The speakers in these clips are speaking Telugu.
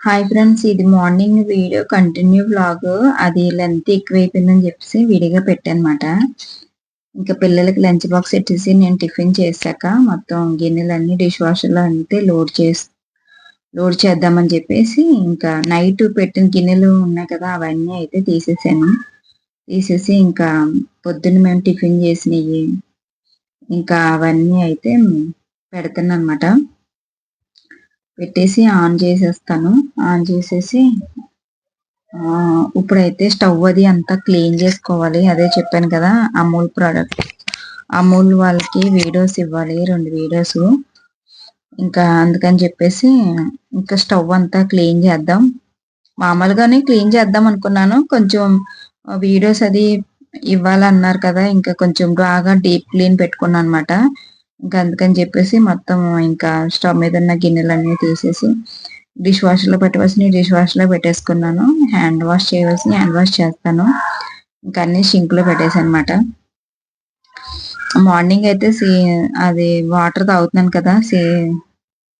హాయ్ ఫ్రెండ్స్ ఇది మార్నింగ్ వీడియో కంటిన్యూ బ్లాగ్ అది లెంత్ ఎక్కువైపోయిందని చెప్పేసి విడిగా పెట్టానమాట. ఇంకా పిల్లలకి లంచ్ బాక్స్ పెట్టేసి నేను టిఫిన్ చేశాక మొత్తం గిన్నెలన్నీ డిష్ వాషర్లో అంతే లోడ్ చేసి లోడ్ చేద్దామని చెప్పేసి ఇంకా నైట్ పెట్టిన గిన్నెలు ఉన్నాయి కదా అవన్నీ అయితే తీసేసాను. తీసేసి ఇంకా పొద్దున్న మేము టిఫిన్ చేసినవి. ఇంకా అవన్నీ అయితే పెడతాను అనమాట పెట్టేసి ఆన్ చేసేస్తాను. ఆన్ చేసేసి ఇప్పుడైతే స్టవ్ అది అంతా క్లీన్ చేసుకోవాలి. అదే చెప్పాను కదా అమూల్ ప్రోడక్ట్ అమూల్ వాళ్ళకి వీడియోస్ ఇవ్వాలి రెండు వీడియోస్. ఇంకా అందుకని చెప్పేసి ఇంకా స్టవ్ అంతా క్లీన్ చేద్దాం. మామూలుగానే క్లీన్ చేద్దాం అనుకున్నాను. కొంచెం వీడియోస్ అది ఇవ్వాలన్నారు కదా ఇంకా కొంచెం బాగా డీప్ క్లీన్ పెట్టుకున్నాను అనమాట ఇంకా అందుకని చెప్పేసి మొత్తం ఇంకా స్టవ్ మీద ఉన్న గిన్నెలన్నీ తీసేసి డిష్ వాష్లో పెట్టవలసిన డిష్ వాష్లో పెట్టేసుకున్నాను. హ్యాండ్ వాష్ చేయవలసిన హ్యాండ్ వాష్ చేస్తాను. ఇంకా అన్ని షింక్లో పెట్టేసాను అనమాట మార్నింగ్ అయితే సీ అది వాటర్ తాగుతున్నాను కదా సీ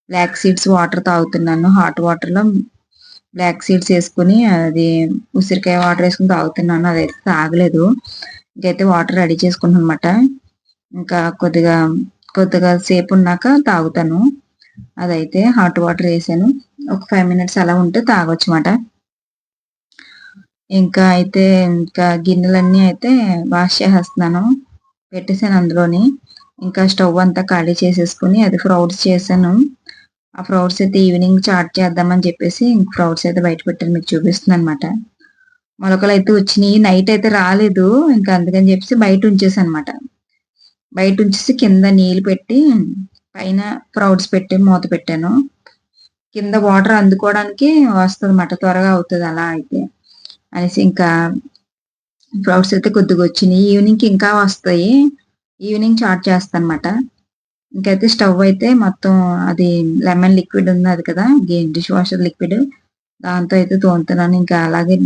బ్లాక్ సీడ్స్ వాటర్ తాగుతున్నాను. హాట్ వాటర్లో బ్లాక్ సీడ్స్ వేసుకుని అది ఉసిరికాయ వాటర్ వేసుకుని తాగుతున్నాను. అదైతే తాగలేదు. ఇంకైతే వాటర్ రెడీ చేసుకున్నాను అనమాట ఇంకా కొద్దిగా కొద్దిగా సేపు ఉన్నాక తాగుతాను. అదైతే హాట్ వాటర్ వేసాను. ఒక ఫైవ్ మినిట్స్ అలా ఉంటే తాగొచ్చు అనమాట ఇంకా అయితే ఇంకా గిన్నెలన్నీ అయితే వాష్ చేసేస్తున్నాను. పెట్టేసాను అందులోని. ఇంకా స్టవ్ అంతా ఖాళీ చేసేసుకుని అది ఫ్రౌట్స్ చేశాను. ఆ ఫ్రౌట్స్ అయితే ఈవినింగ్ చాట్ చేద్దామని చెప్పేసి ఫ్రౌట్స్ అయితే బయట పెట్టాను. మీకు చూపిస్తుంది అనమాట మొలకలు అయితే వచ్చినాయి. నైట్ అయితే రాలేదు. ఇంకా అందుకని చెప్పేసి బయట ఉంచేసాను అనమాట బయట ఉంచేసి కింద నీళ్ళు పెట్టి పైన ప్రౌడ్స్ పెట్టి మూత పెట్టాను. కింద వాటర్ అందుకోవడానికి వస్తుంది అన్నమాట త్వరగా అవుతుంది అలా అయితే అనేసి ఇంకా ప్రౌడ్స్ అయితే కొద్దిగా వచ్చినాయి. ఈవినింగ్ ఇంకా వస్తాయి. ఈవినింగ్ చాట్ చేస్తాను అనమాట ఇంకైతే స్టవ్ అయితే మొత్తం అది లెమన్ లిక్విడ్ ఉంది అది కదా డిష్ వాషర్ లిక్విడ్ దాంతో అయితే తోముతున్నాను. ఇంకా అలాగే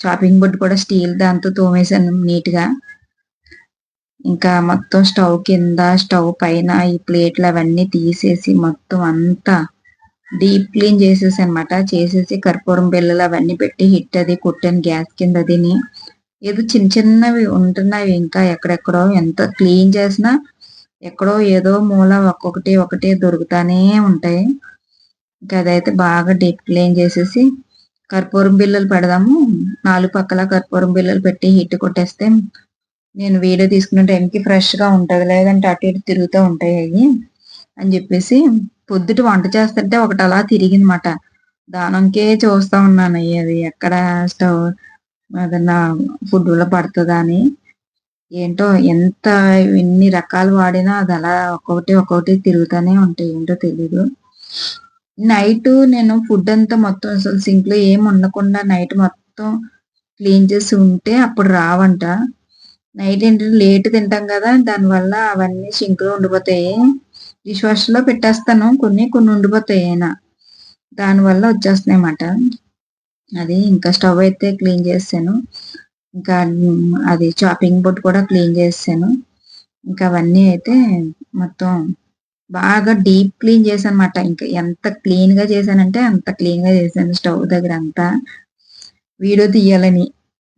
చాపింగ్ బోర్డ్ కూడా స్టీల్ దాంతో తోమేసాను నీట్గా. ఇంకా మొత్తం స్టవ్ కింద స్టవ్ పైన ఈ ప్లేట్లు అవన్నీ తీసేసి మొత్తం అంతా డీప్ క్లీన్ చేసేసి అనమాట చేసేసి కర్పూరం బిల్లలు అవన్నీ పెట్టి హిట్ అది కుట్టాను గ్యాస్ కింద అదిని ఏదో చిన్న చిన్నవి ఉంటున్నాయి ఇంకా ఎక్కడెక్కడో. ఎంత క్లీన్ చేసినా ఎక్కడో ఏదో మూల ఒక్కొక్కటి ఒకటి దొరుకుతానే ఉంటాయి. ఇంకా అదైతే బాగా డీప్ క్లీన్ చేసేసి కర్పూరం బిల్లలు పెడదాము. నాలుగు పక్కల కర్పూరం బిల్లలు పెట్టి హిట్ కొట్టేస్తే నేను వీడియో తీసుకున్న టైంకి ఫ్రెష్గా ఉంటుంది లేదంటే అటు ఇటు తిరుగుతూ ఉంటాయి అవి అని చెప్పేసి పొద్దుట వంట చేస్తుంటే ఒకటి అలా తిరిగిందన్నమాట. దానంకే చూస్తా ఉన్నాను అది ఎక్కడ స్టవ్ ఏదన్నా ఫుడ్లో పడుతుందా అని. ఏంటో ఎంత ఎన్ని రకాలు వాడినా అది అలా ఒక్కొక్కటి ఒక్కొక్కటి తిరుగుతూనే ఉంటాయి ఏంటో తెలీదు. నైట్ నేను ఫుడ్ అంతా మొత్తం అసలు సింక్లో ఏం ఉండకుండా నైట్ మొత్తం క్లీన్ చేసి ఉంటే అప్పుడు రావంట. నైట్ ఏంటంటే లేట్ తింటాం కదా దానివల్ల అవన్నీ సింక్లో ఉండిపోతాయి. డిష్ వాష్లో పెట్టేస్తాను కొన్ని కొన్ని ఉండిపోతాయి అయినా. దానివల్ల వచ్చేస్తున్నాయి అన్నమాట. అది ఇంకా స్టవ్ అయితే క్లీన్ చేసాను ఇంకా అది చాపింగ్ బోర్డ్ కూడా క్లీన్ చేసాను ఇంకా అవన్నీ అయితే మొత్తం బాగా డీప్ క్లీన్ చేశాను అనమాట ఇంకా ఎంత క్లీన్గా చేశానంటే అంత క్లీన్గా చేశాను స్టవ్ దగ్గర అంతా. వీడియో తీయాలని.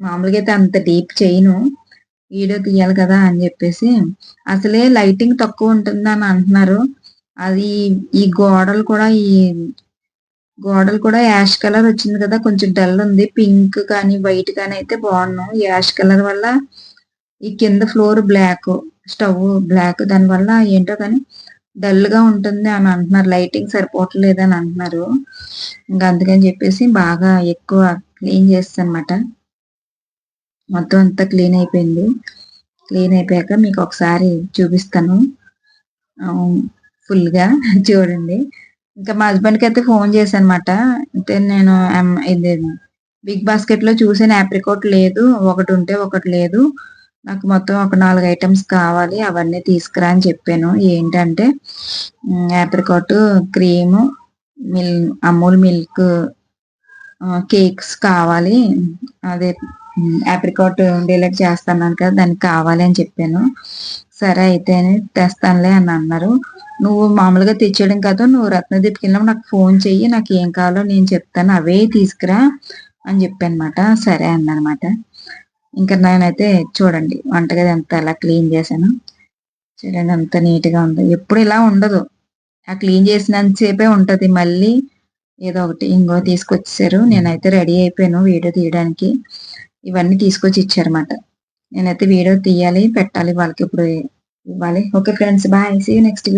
మామూలుగా అయితే అంత డీప్ చేయను. వీడియో తీయాలి కదా అని చెప్పేసి అసలే లైటింగ్ తక్కువ ఉంటుంది అని అంటున్నారు. అది ఈ గోడలు కూడా ఈ గోడలు కూడా యాష్ కలర్ వచ్చింది కదా కొంచెం డల్ ఉంది. పింక్ కానీ వైట్ కానీ అయితే బాగున్నాం యాష్ కలర్ వల్ల ఈ కింద ఫ్లోర్ బ్లాక్ స్టవ్ బ్లాక్ దాని వల్ల ఏంటో కానీ డల్గా ఉంటుంది అని అంటున్నారు. లైటింగ్ సరిపోవట్లేదు అని అంటున్నారు. ఇంకా అందుకని చెప్పేసి బాగా ఎక్కువ క్లీన్ చేస్తానమాట మొత్తం అంతా క్లీన్ అయిపోయింది. క్లీన్ అయిపోయాక మీకు ఒకసారి చూపిస్తాను. ఫుల్గా చూడండి. ఇంకా మా హస్బెండ్కి అయితే ఫోన్ చేశాను అనమాట అయితే నేను ఇది బిగ్ బాస్కెట్లో చూసిన యాప్రికోట్ లేదు ఒకటి ఉంటే ఒకటి లేదు. నాకు మొత్తం ఒక నాలుగు ఐటమ్స్ కావాలి అవన్నీ తీసుకురా అని చెప్పాను. ఏంటంటే యాప్రికోట్ క్రీము మిల్ అమూల్ మిల్క్ కేక్స్ కావాలి. అదే ఆప్రికాట్ డిలీట్ చేస్తాను కదా దానికి కావాలి అని చెప్పాను. సరే అయితే తెస్తానులే అని అన్నారు. నువ్వు మామూలుగా తెచ్చేయడం కాదు నువ్వు రత్నదీప్కి వెళ్ళినప్పుడు నాకు ఫోన్ చెయ్యి నాకు ఏం కావాలో నేను చెప్తాను అవే తీసుకురా అని చెప్పానమాట. సరే అన్నమాట. ఇంకా నేనైతే చూడండి వంటగది ఎంత అలా క్లీన్ చేశాను. చూడండి అంత నీట్గా ఉంది. ఎప్పుడు ఇలా ఉండదు. ఆ క్లీన్ చేసినంతసేపే ఉంటుంది. మళ్ళీ ఏదో ఒకటి ఇంకో తీసుకొచ్చేసారు నేనైతే రెడీ అయిపోయాను వీడియో తీయడానికి. ఇవన్నీ తీసుకొచ్చి ఇచ్చారన్నమాట. నేనైతే వీడియో తీయాలి పెట్టాలి వాళ్ళకి ఇప్పుడు ఇవ్వాలి. Okay friends bye. See next